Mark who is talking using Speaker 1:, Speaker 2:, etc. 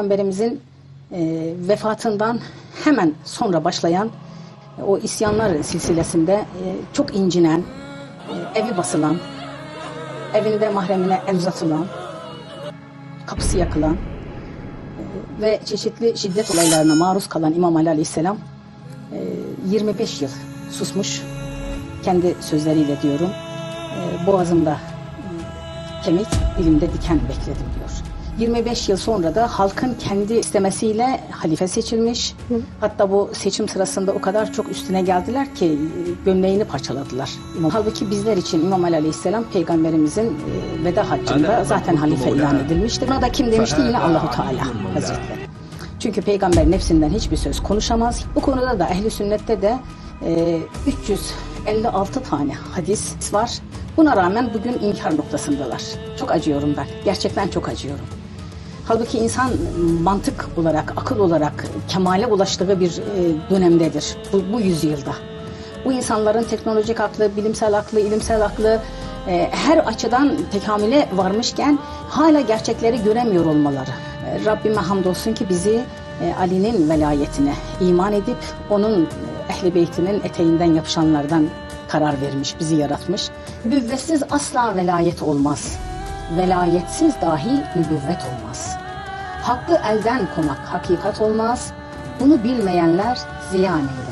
Speaker 1: Peygamberimizin e, vefatından hemen sonra başlayan e, o isyanlar silsilesinde e, çok incinen, e, evi basılan, evinde mahremine el uzatılan, kapısı yakılan e, ve çeşitli şiddet olaylarına maruz kalan İmam Ali Aleyhisselam e, 25 yıl susmuş. Kendi sözleriyle diyorum. E, boğazımda e, kemik, dilimde diken bekledim diyor. 25 yıl sonra da halkın kendi istemesiyle halife seçilmiş. Hatta bu seçim sırasında o kadar çok üstüne geldiler ki e, gömleğini parçaladılar. İmam. Halbuki bizler için İmam Ali Aleyhisselam peygamberimizin e, veda haccında zaten halife ilan edilmiştir. Buna da kim demişti? Yine Allahu Teala Hazretleri. Çünkü peygamber nefsinden hiçbir söz konuşamaz. Bu konuda da ehli sünnette de e, 356 tane hadis var. Buna rağmen bugün inkar noktasındalar. Çok acıyorum ben. Gerçekten çok acıyorum. Halbuki insan mantık olarak, akıl olarak kemale ulaştığı bir e, dönemdedir. Bu, bu yüzyılda. Bu insanların teknolojik aklı, bilimsel aklı, ilimsel aklı e, her açıdan tekamüle varmışken hala gerçekleri göremiyor olmaları. E, Rabbime hamdolsun ki bizi Ali'nin velayetine iman edip onun ehli beytinin eteğinden yapışanlardan karar vermiş, bizi yaratmış. Nübüvvetsiz asla velayet olmaz. Velayetsiz dahi nübüvvet olmaz. Hakkı elden komak hakikat olmaz. Bunu bilmeyenler ziyan eyler.